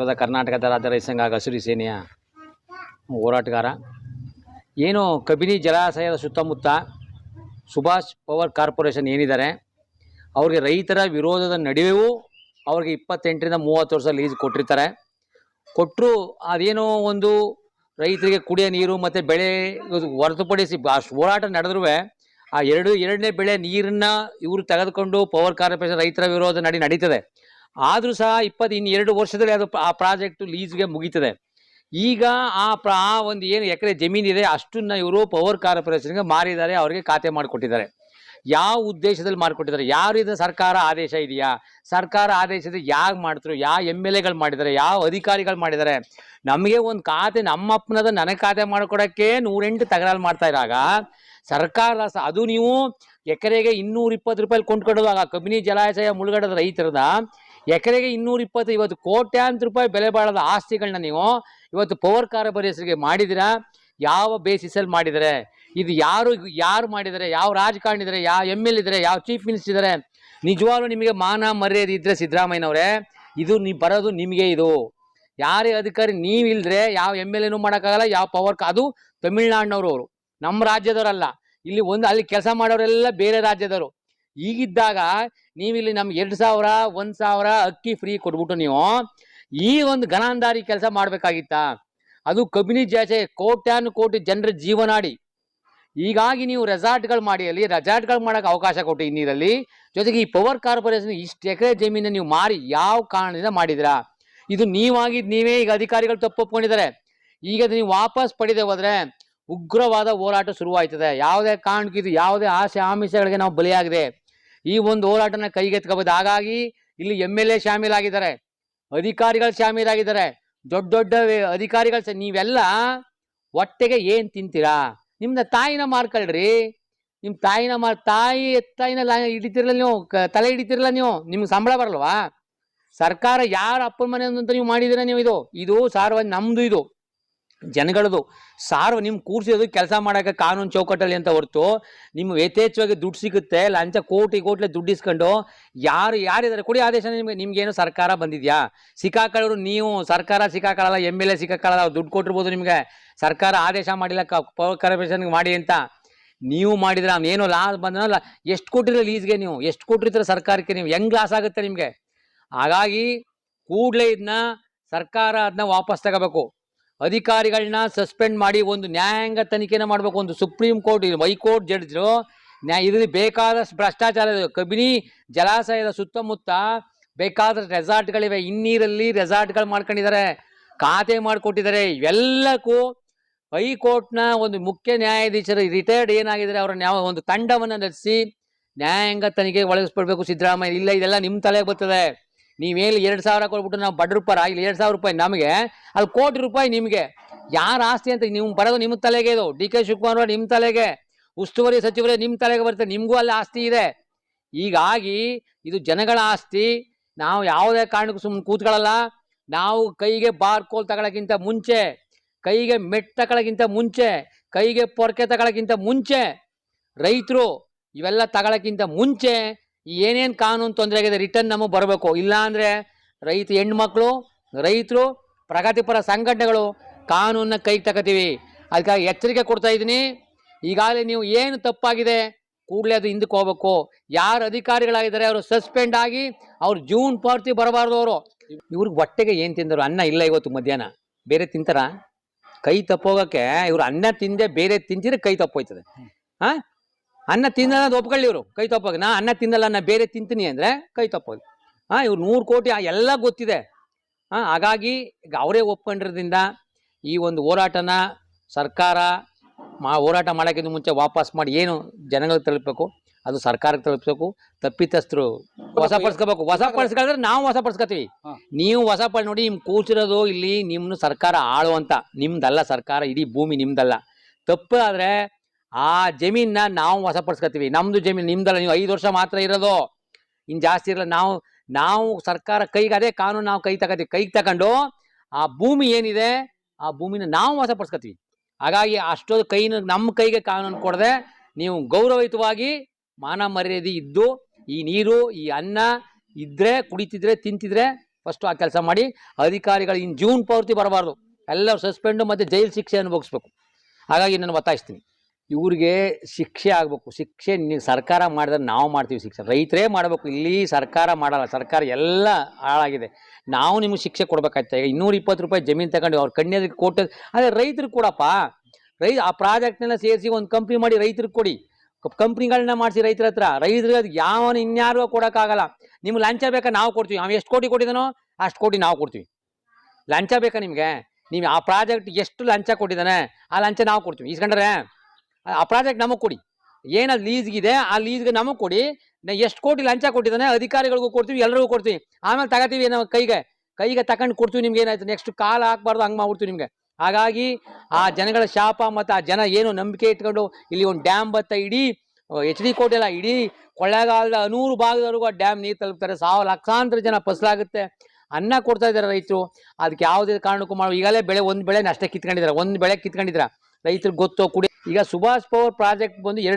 ಇವಾಗ ಕರ್ನಾಟಕದ ರಾಜ್ಯ ರೈತ ಸಂಘ ಹಸಿರು ಸೇನೆಯ ಹೋರಾಟಗಾರ. ಏನು ಕಬಿನಿ ಜಲಾಶಯದ ಸುತ್ತಮುತ್ತ ಸುಭಾಷ್ ಪವರ್ ಕಾರ್ಪೊರೇಷನ್ ಏನಿದ್ದಾರೆ, ಅವ್ರಿಗೆ ರೈತರ ವಿರೋಧದ ನಡುವೆಯೂ ಅವ್ರಿಗೆ ಇಪ್ಪತ್ತೆಂಟರಿಂದ ಮೂವತ್ತು ವರ್ಷ ಲೀಸ್ ಕೊಟ್ಟಿರ್ತಾರೆ. ಕೊಟ್ಟರು ಅದೇನೋ ಒಂದು ರೈತರಿಗೆ ಕುಡಿಯೋ ನೀರು ಮತ್ತು ಬೆಳೆ ಹೊರತುಪಡಿಸಿ ಅಷ್ಟು ಹೋರಾಟ ನಡೆದ್ರೂ ಆ ಎರಡು, ಎರಡನೇ ಬೆಳೆ ನೀರನ್ನು ಇವರು ತೆಗೆದುಕೊಂಡು ಪವರ್ ಕಾರ್ಪೊರೇಷನ್ ರೈತರ ವಿರೋಧ ನಡಿ ನಡೀತದೆ. ಆದರೂ ಸಹ ಇಪ್ಪತ್ತು ಇನ್ನು ಎರಡು ವರ್ಷದಲ್ಲಿ ಅದು ಆ ಪ್ರಾಜೆಕ್ಟ್ ಲೀಸ್ಗೆ ಮುಗೀತದೆ. ಈಗ ಆ ಪ್ರ, ಆ ಒಂದು ಏನು ಎಕರೆ ಜಮೀನಿದೆ ಅಷ್ಟನ್ನ ಇವರು ಪವರ್ ಕಾರ್ಪೊರೇಷನ್ಗೆ ಮಾರಿದ್ದಾರೆ, ಅವರಿಗೆ ಖಾತೆ ಮಾಡಿಕೊಟ್ಟಿದ್ದಾರೆ. ಯಾವ ಉದ್ದೇಶದಲ್ಲಿ ಮಾಡಿಕೊಟ್ಟಿದ್ದಾರೆ? ಇದನ್ನ ಸರ್ಕಾರ ಆದೇಶ ಇದೆಯಾ? ಸರ್ಕಾರ ಆದೇಶದ ಯಾಕೆ ಮಾಡಿದ್ರು ಯಾವ ಎಂ ಎಲ್ ಎಗಳು ಮಾಡಿದ್ದಾರೆ, ಯಾವ ಅಧಿಕಾರಿಗಳು ಮಾಡಿದ್ದಾರೆ? ನಮಗೆ ಒಂದು ಖಾತೆ, ನಮ್ಮಪ್ಪನದ ನನಗೆ ಖಾತೆ ಮಾಡ್ಕೊಡೋಕ್ಕೆ ನೂರೆಂಟು ತಗರಾಲು ಮಾಡ್ತಾ ಇರಾಗ ಸರ್ಕಾರ ಅದು ನೀವು ಎಕರೆಗೆ ಇನ್ನೂರ ಇಪ್ಪತ್ತು ರೂಪಾಯಿ ಕೊಂಡ್ಕೊಡುವಾಗ ಕಬಿನಿ ಜಲಾಶಯ ಮುಳುಗಡೆದ ರೈತರದ ಎಕರೆಗೆ ಇನ್ನೂರ ಇಪ್ಪತ್ತು, ಇವತ್ತು ಕೋಟ್ಯಾಂತರ ರೂಪಾಯಿ ಬೆಲೆ ಬಾಳದ ಆಸ್ತಿಗಳನ್ನ ನೀವು ಇವತ್ತು ಪವರ್ ಕಾರ್ಪೊರೇಷನ್ಗೆ ಮಾಡಿದಿರಾ? ಯಾವ ಬೇಸಿಸಲ್ಲಿ ಮಾಡಿದರೆ? ಇದು ಯಾರು ಯಾರು ಮಾಡಿದರೆ? ಯಾವ ರಾಜಕಾರಣಿ ಇದ್ದರೆ ಯಾವ ಎಂ ಎಲ್ ಇದ್ದಾರೆ ಯಾವ ಚೀಫ್ ಮಿನಿಸ್ಟರ್ ಇದ್ದಾರೆ? ನಿಜವಾಗ್ಲೂ ನಿಮಗೆ ಮಾನ ಮರ್ಯಾದೆ ಇದ್ರೆ ಸಿದ್ದರಾಮಯ್ಯನವರೇ, ಇದು ನೀವು ಬರೋದು ನಿಮಗೆ ಇದು. ಯಾರೇ ಅಧಿಕಾರಿ ನೀವಿಲ್ದ್ರೆ ಯಾವ ಎಂ ಎಲ್ ಎನೂ ಮಾಡೋಕ್ಕಾಗಲ್ಲ, ಯಾವ ಪವರ್ ಅದು ತಮಿಳ್ನಾಡಿನವರು ಅವರು. ನಮ್ಮ ರಾಜ್ಯದವರಲ್ಲ. ಇಲ್ಲಿ ಒಂದು, ಅಲ್ಲಿ ಕೆಲಸ ಮಾಡೋರೆಲ್ಲ ಬೇರೆ ರಾಜ್ಯದವರು. ಈಗಿದ್ದಾಗ ನೀವಿಲ್ಲಿ ನಮ್ಗೆ ಎರಡು ಸಾವಿರ, ಒಂದು ಸಾವಿರ ಅಕ್ಕಿ ಫ್ರೀ ಕೊಟ್ಬಿಟ್ಟು ನೀವು ಈ ಒಂದು ಘನಾಂಧಾರಿ ಕೆಲಸ ಮಾಡಬೇಕಾಗಿತ್ತಾ. ಅದು ಕಬಿನಿ ಜಾಚೆ ಕೋಟ್ಯಾನು ಕೋಟಿ ಜನರ ಜೀವನಾಡಿ ಹೀಗಾಗಿ ನೀವು ರೆಸಾರ್ಟ್ಗಳು ಮಾಡಿ ಅಲ್ಲಿ. ರೆಸಾರ್ಟ್ಗಳು ಮಾಡೋಕೆ ಅವಕಾಶ ಕೊಟ್ಟು ಈ ನೀರಲ್ಲಿ. ಜೊತೆಗೆ ಈ ಪವರ್ ಕಾರ್ಪೊರೇಷನ್ ಇಷ್ಟು ಎಕರೆ ಜಮೀನ ನೀವು ಮಾರಿ ಯಾವ ಕಾರಣದಿಂದ ಮಾಡಿದಿರಾ ಇದು ನೀವಾಗಿದ್ದು ನೀವೇ ಈಗ ಅಧಿಕಾರಿಗಳು ತಪ್ಪು ಒಪ್ಕೊಂಡಿದ್ದಾರೆ. ಈಗ ಅದು ನೀವು ವಾಪಸ್ ಪಡೆದೇ ಹೋದರೆ ಉಗ್ರವಾದ ಹೋರಾಟ ಶುರುವಾಯ್ತದೆ. ಯಾವುದೇ ಕಾರಣಕ್ಕೆ ಇದು ಯಾವುದೇ ಆಸೆ ಆಮಿಷಗಳಿಗೆ ನಾವು ಬಲಿಯಾಗಿದೆ. ಈ ಒಂದು ಹೋರಾಟನ ಕೈಗೆತ್ಕೋಬೋದು ಹಾಗಾಗಿ ಇಲ್ಲಿ ಎಂ ಎಲ್ ಎ ಶಾಮೀಲಾಗಿದ್ದಾರೆ. ಅಧಿಕಾರಿಗಳು ಶಾಮೀಲಾಗಿದ್ದಾರೆ. ದೊಡ್ಡ ದೊಡ್ಡ ಅಧಿಕಾರಿಗಳು ನೀವೆಲ್ಲ ಹೊಟ್ಟೆಗೆ ಏನು ತಿಂತೀರಾ? ನಿಮ್ನ ತಾಯಿನ ಮಾರ್ಕೊಳ್ರಿ. ನಿಮ್ಮ ತಾಯಿನ ಮಾರ್ ತಾಯಿ ತಾಯಿನ ಲಾ- ಹಿಡಿತಿರಲ್ಲ ನೀವು ತಲೆ ಹಿಡಿತಿರಲ್ಲ ನೀವು, ನಿಮ್ಗೆ ಸಂಬಳ ಬರಲ್ವಾ? ಸರ್ಕಾರ ಯಾರ ಅಪ್ಪನ ಮನೆ ಅಂತ ನೀವು ಮಾಡಿದಿರ ನೀವು ಇದು? ಇದು ಸಾರ್ವ ನಮ್ಮದು ಇದು. ಜನಗಳದು, ಸಾರು ನಿಮ್ ಕೂರ್ಸಿರೋದು ಕೆಲಸ ಮಾಡೋಕೆ ಕಾನೂನು ಚೌಕಟ್ಟಲ್ಲಿ ಅಂತ ಹೊರತು, ನಿಮ್ಗೆ ಯಥೇಚ್ಛವಾಗಿ ದುಡ್ಡು ಸಿಗುತ್ತೆ, ಲಂಚ ಕೋಟಿ ಕೋಟ್ಲೆ ದುಡ್ಡು ಇಸ್ಕೊಂಡು, ಯಾರು, ಯಾರಿದ್ದಾರೆ ಕೊಡಿ ಆದೇಶ ನಿಮಗೆ ನಿಮ್ಗೇನು ಸರ್ಕಾರ ಬಂದಿದ್ಯಾ? ಸಿಕ್ಕಾಕೊಳ್ಳೋರು ನೀವು, ಸರ್ಕಾರ ಸಿಕ್ಕಾಕೊಳ್ಳಲ್ಲ ಎಂ ಎಲ್ ಎ ಸಿಕ್ಕಾಕೊಳ್ಳಲ್ಲ ದುಡ್ಡು ಕೊಟ್ಟಿರ್ಬೋದು ನಿಮಗೆ, ಸರ್ಕಾರ ಆದೇಶ ಮಾಡಿಲ್ಲ ಪವರ್ ಕಾರ್ಪೊರೇಷನ್ಗೆ ಮಾಡಿ ಅಂತ, ನೀವು ಮಾಡಿದ್ರೆ ಏನು ಲಾಸ್ ಬಂದನಲ್ಲ ಎಷ್ಟು ಕೊಟ್ಟಿರ ಲೀಸ್ಗೆ ನೀವು, ಎಷ್ಟು ಕೊಟ್ಟಿರ್ತೀರ ಸರ್ಕಾರಕ್ಕೆ ನೀವು, ಹೆಂಗ್ ಲಾಸ್ ಆಗುತ್ತೆ ನಿಮಗೆ? ಹಾಗಾಗಿ, ಕೂಡಲೇ ಇದನ್ನ ಸರ್ಕಾರ ಅದನ್ನ ವಾಪಸ್ ತಗೋಬೇಕು. ಅಧಿಕಾರಿಗಳನ್ನ ಸಸ್ಪೆಂಡ್ ಮಾಡಿ ಒಂದು ನ್ಯಾಯಾಂಗ ತನಿಖೆನ ಮಾಡಬೇಕು. ಒಂದು ಸುಪ್ರೀಂ ಕೋರ್ಟ್ ಹೈಕೋರ್ಟ್ ಜಡ್ಜರು ನ್ಯಾಯ ಇದರಲ್ಲಿ ಬೇಕಾದಷ್ಟು ಭ್ರಷ್ಟಾಚಾರ ಕಬಿನಿ ಜಲಾಶಯದ ಸುತ್ತಮುತ್ತ ಬೇಕಾದಷ್ಟು ರೆಸಾರ್ಟ್ಗಳಿವೆ. ಇನ್ನೀರಲ್ಲಿ ರೆಸಾರ್ಟ್ಗಳು ಮಾಡ್ಕೊಂಡಿದ್ದಾರೆ ಖಾತೆ ಮಾಡಿಕೊಟ್ಟಿದ್ದಾರೆ ಇವೆಲ್ಲಕ್ಕೂ ಹೈಕೋರ್ಟ್ನ ಒಂದು ಮುಖ್ಯ ನ್ಯಾಯಾಧೀಶರು ರಿಟೈರ್ಡ್ ಏನಾಗಿದ್ದಾರೆ ಅವರ ಯಾವ ಒಂದು ತಂಡವನ್ನು ನಡೆಸಿ ನ್ಯಾಯಾಂಗ ತನಿಖೆಗೆ ಒಳಗಿಸ್ಬಿಡ್ಬೇಕು ಸಿದ್ದರಾಮಯ್ಯ. ಇಲ್ಲ, ಇದೆಲ್ಲ ನಿಮ್ಮ ತಲೆಗೆ ಬರ್ತದೆ. ನೀವೇಲಿ ಎರಡು ಸಾವಿರ ಕೊಟ್ಬಿಟ್ಟು ನಾವು ಬಡ ರೂಪಾಯಿ ಇಲ್ಲಿ ಎರಡು ಸಾವಿರ ರೂಪಾಯಿ ನಮಗೆ ಅಲ್ಲಿ ಕೋಟಿ ರೂಪಾಯಿ ನಿಮಗೆ. ಯಾರ ಆಸ್ತಿ ಅಂತ ನೀವು ಬರೋದು ನಿಮ್ಮ ತಲೆಗೆ ಇದು. ಡಿ ಕೆ ಶಿವಕುಮಾರ್ ನಿಮ್ಮ ತಲೆಗೆ, ಉಸ್ತುವಾರಿ ಸಚಿವರೇ ನಿಮ್ಮ ತಲೆಗೆ ಬರುತ್ತೆ, ನಿಮಗೂ ಅಲ್ಲಿ ಆಸ್ತಿ ಇದೆ. ಹೀಗಾಗಿ ಇದು ಜನಗಳ ಆಸ್ತಿ. ನಾವು ಯಾವುದೇ ಕಾರಣಕ್ಕೂ ಸುಮ್ಮನೆ ಕೂತ್ಕೊಳ್ಳಲ್ಲ. ನಾವು ಕೈಗೆ ಬಾರ್ಕೋಲ್ ತಗೊಳಕ್ಕಿಂತ ಮುಂಚೆ, ಕೈಗೆ ಮೆಟ್ ತಗೊಳಕ್ಕಿಂತ ಮುಂಚೆ, ಕೈಗೆ ಪೊರ್ಕೆ ತಗೊಳಕ್ಕಿಂತ ಮುಂಚೆ ರೈತರು ಇವೆಲ್ಲ ತಗೊಳಕ್ಕಿಂತ ಮುಂಚೆ ಏನೇನು ಕಾನೂನು ತೊಂದರೆ ಆಗಿದೆ ರಿಟರ್ನ್ ನಮಗೆ ಬರಬೇಕು. ಇಲ್ಲಾಂದರೆ ರೈತ ಹೆಣ್ಮಕ್ಳು, ರೈತರು, ಪ್ರಗತಿಪರ ಸಂಘಟನೆಗಳು ಕಾನೂನನ್ನ ಕೈಗೆ ತಗೋತೀವಿ ಅದಕ್ಕಾಗಿ ಎಚ್ಚರಿಕೆ ಕೊಡ್ತಾ ಇದ್ದೀನಿ. ಈಗಾಗಲೇ ನೀವು ಏನು ತಪ್ಪಾಗಿದೆ, ಕೂಡಲೇ ಅದು ಹಿಂದಕ್ಕೆ ಹೋಗ್ಬೇಕು. ಯಾರು ಅಧಿಕಾರಿಗಳಾಗಿದ್ದಾರೆ, ಅವರು ಸಸ್ಪೆಂಡ್ ಆಗಿ ಅವ್ರು ಜೂನ್ ಪಾರ್ತಿ ಬರಬಾರ್ದು ಅವರು. ಇವ್ರಿಗೆ ಹೊಟ್ಟೆಗೆ ಏನು ತಿಂದರು? ಅನ್ನ ಇಲ್ಲ ಇವತ್ತು ಮಧ್ಯಾಹ್ನ. ಬೇರೆ ತಿಂತಾರ? ಕೈ ತಪ್ಪೋಗಕ್ಕೆ ಇವರು ಅನ್ನ ತಿಂದೆ ಬೇರೆ ತಿಂತಿದ್ರೆ ಕೈ ತಪ್ಪೋಯ್ತದೆ. ಹಾ? ಅನ್ನ ತಿನ್ನಲ್ಲ ಅಂತ ಒಪ್ಕೊಳ್ಳಿ ಇವರು ಕೈ ತಪ್ಪೋಗಿ. ನಾ ಅನ್ನ ತಿನ್ನಲ್ಲ ನಾ ಬೇರೆ ತಿಂತೀನಿ ಅಂದ್ರೆ ಕೈ ತಪ್ಪೋಗಿ. ಹಾಂ ಇವ್ರು ನೂರು ಕೋಟಿ ಆ ಎಲ್ಲ ಗೊತ್ತಿದೆ. ಹಾಂ ಹಾಗಾಗಿ ಈಗ ಅವರೇ ಒಪ್ಕೊಂಡಿರೋದ್ರಿಂದ ಈ ಒಂದು ಹೋರಾಟನ ಸರ್ಕಾರ ಮಾ ಹೋರಾಟ ಮಾಡೋಕ್ಕಿಂತ ಮುಂಚೆ ವಾಪಸ್ ಮಾಡಿ ಏನು ಜನಗಳಿಗೆ ತಲುಪಬೇಕು ಅದು ಸರ್ಕಾರಕ್ಕೆ ತಲುಪಬೇಕು ತಪ್ಪಿತಸ್ಥರು ಹೊಸ ಪಡಿಸ್ಕೋಬೇಕು ಹೊಸ ಪಡಿಸ್ಕೊಂಡ್ರೆ ನಾವು ಹೊಸ ಪಡಿಸ್ಕೊತೀವಿ ನೀವು ಹೊಸ ಪಡಿ ನೋಡಿ ನಿಮ್ ಕೂಚಿರೋದು ಇಲ್ಲಿ ನಿಮ್ಮನ್ನು ಸರ್ಕಾರ ಆಳು ಅಂತ ನಿಮ್ದಲ್ಲ ಸರ್ಕಾರ ಇಡೀ ಭೂಮಿ ನಿಮ್ದಲ್ಲ. ತಪ್ಪು ಆದ್ರೆ ಆ ಜಮೀನ ನಾವು ವಶಪಡಿಸ್ಕೊತೀವಿ. ನಮ್ದು ಜಮೀನು, ನಿಮ್ದಲ್ಲ, ನೀವು ಐದು ವರ್ಷ ಮಾತ್ರ ಇರೋದು. ಇನ್ ಜಾಸ್ತಿ ಇರಲ್ಲ, ನಾವು ನಾವು ಸರ್ಕಾರ ಕೈಗೆ, ಅದೇ ಕಾನೂನು ನಾವು ಕೈ ತಗೋತೀವಿ. ಕೈಗೆ ತಗೊಂಡು ಆ ಭೂಮಿ ಏನಿದೆ, ಆ ಭೂಮಿನ ನಾವು ವಶಪಡಿಸ್ಕೊತೀವಿ. ಹಾಗಾಗಿ ಅಷ್ಟೊಂದು ಕೈನ, ನಮ್ಮ ಕೈಗೆ ಕಾನೂನು ಕೊಡದೆ ನೀವು ಗೌರವಯುತವಾಗಿ ಮಾನ ಮರ್ಯಾದೆ ಇದ್ದು, ಈ ನೀರು, ಈ ಅನ್ನ ಇದ್ರೆ, ಕುಡಿತಿದ್ರೆ, ತಿಂತಿದ್ರೆ ಫಸ್ಟು ಆ ಕೆಲಸ ಮಾಡಿ, ಅಧಿಕಾರಿಗಳು ಇನ್ನು ಜೂನ್ ಪೂರ್ತಿ ಬರಬಾರ್ದು. ಎಲ್ಲರೂ ಸಸ್ಪೆಂಡು ಮತ್ತು ಜೈಲು ಶಿಕ್ಷೆ ಅನುಭವಿಸ್ಬೇಕು. ಹಾಗಾಗಿ ನಾನು ಒತ್ತಾಯಿಸ್ತೀನಿ. ಇವ್ರಿಗೆ ಶಿಕ್ಷೆ ಆಗಬೇಕು. ಶಿಕ್ಷೆ ನೀವು ಸರ್ಕಾರ ಮಾಡಿದ್ರೆ ನಾವು ಮಾಡ್ತೀವಿ ಶಿಕ್ಷೆ. ರೈತರೇ ಮಾಡಬೇಕು. ಇಲ್ಲಿ ಸರ್ಕಾರ ಮಾಡಲ್ಲ. ಸರ್ಕಾರ ಎಲ್ಲ ಹಾಳಾಗಿದೆ. ನಾವು ನಿಮಗೆ ಶಿಕ್ಷೆ ಕೊಡ್ಬೇಕಾಯ್ತು. ಈಗ ಇನ್ನೂರ ಇಪ್ಪತ್ತು ರೂಪಾಯಿ ಜಮೀನು ತಗೊಂಡು ಅವ್ರ ಕಣ್ಣೆದ್ರಿಗೆ ಕೊಟ್ಟು ಅದೇ ರೈತರು ಕೊಡಪ್ಪ. ರೈ ಆ ಪ್ರಾಜೆಕ್ಟ್ನೆಲ್ಲ ಸೇರಿಸಿ ಒಂದು ಕಂಪ್ನಿ ಮಾಡಿ ರೈತರಿಗೆ ಕೊಡಿ. ಕಂಪ್ನಿಗಳನ್ನ ಮಾಡಿಸಿ ರೈತರ ಹತ್ರ. ರೈತರಿಗೆ ಅದು ಯಾವನು ಇನ್ಯಾರಿಗೂ ಕೊಡೋಕ್ಕಾಗಲ್ಲ. ನಿಮ್ಗೆ ಲಂಚ ಬೇಕಾ ನಾವು ಕೊಡ್ತೀವಿ. ಅವ್ನು ಎಷ್ಟು ಕೋಟಿ ಕೊಟ್ಟಿದ್ದಾನೋ ಅಷ್ಟು ಕೋಟಿ ನಾವು ಕೊಡ್ತೀವಿ. ಲಂಚ ಬೇಕಾ ನಿಮಗೆ? ನೀವು ಆ ಪ್ರಾಜೆಕ್ಟ್ ಎಷ್ಟು ಲಂಚ ಕೊಟ್ಟಿದ್ದಾನೆ, ಆ ಲಂಚ ನಾವು ಕೊಡ್ತೀವಿ. ಇಸ್ಕೊಂಡ್ರೆ ಆ ಪ್ರಾಜೆಕ್ಟ್ ನಮಗೆ ಕೊಡಿ. ಲೀಸ್ ಲೀಸ್ಗಿದೆ ಆ ಲೀಸ್ಗೆ ನಮಗೆ ಕೊಡಿ. ಎಷ್ಟು ಕೋಟಿ ಲಂಚ ಕೊಟ್ಟಿದ್ದಾನೆ, ಅಧಿಕಾರಿಗಳಿಗೂ ಕೊಡ್ತೀವಿ ಎಲ್ಲರಿಗೂ ಕೊಡ್ತೀವಿ. ಆಮೇಲೆ ತಗೋತೀವಿ ನಾವು ಕೈಗೆ. ಕೈಗೆ ತಗೊಂಡು ಕೊಡ್ತೀವಿ ನಿಮ್ಗೆ ಏನಾಯ್ತು ನೆಕ್ಸ್ಟ್ ಕಾಲ ಹಾಕ್ಬಾರ್ದು, ಹಂಗೆ ಮಾಡ್ಬಿಡ್ತೀವಿ ನಿಮಗೆ. ಹಾಗಾಗಿ ಆ ಜನಗಳ ಶಾಪ ಮತ್ತು ಆ ಜನ ಏನು ನಂಬಿಕೆ ಇಟ್ಕೊಂಡು ಇಲ್ಲಿ ಒಂದು ಡ್ಯಾಮ್ ಬತ್ತ ಇಡೀ ಎಚ್ ಡಿ ಕೋಟೆಲ್ಲ ಇಡೀ ಕೊಳ್ಳೇಗಾಲದ ನೂರು ಭಾಗದವರೆಗೂ ಆ ಡ್ಯಾಮ್ ನೀರು ತಲುಪ್ತಾರೆ. ಸಾವಿರ, ಲಕ್ಷಾಂತರ ಜನ ಫಸಲಾಗುತ್ತೆ. ಅನ್ನ ಕೊಡ್ತಾ ಇದ್ದಾರೆ ರೈತರು. ಅದಕ್ಕೆ ಯಾವುದೇ ಕಾರಣಕ್ಕೂ ಮಾಡೋ. ಈಗಲೇ ಬೆಳೆ ಒಂದು ಬೆಳೆ ನಷ್ಟ ಕಿತ್ಕೊಂಡಿದ್ದಾರೆ. ಒಂದು ಬೆಳೆ ಕಿತ್ಕೊಂಡಿದ್ದಾರೆ? ರೈತರಿಗೆ ಗೊತ್ತು, ಕುಡಿ ಈಗ ಸುಭಾಷ್ ಪವರ್ ಪ್ರಾಜೆಕ್ಟ್ ಬಂದು ಎರಡು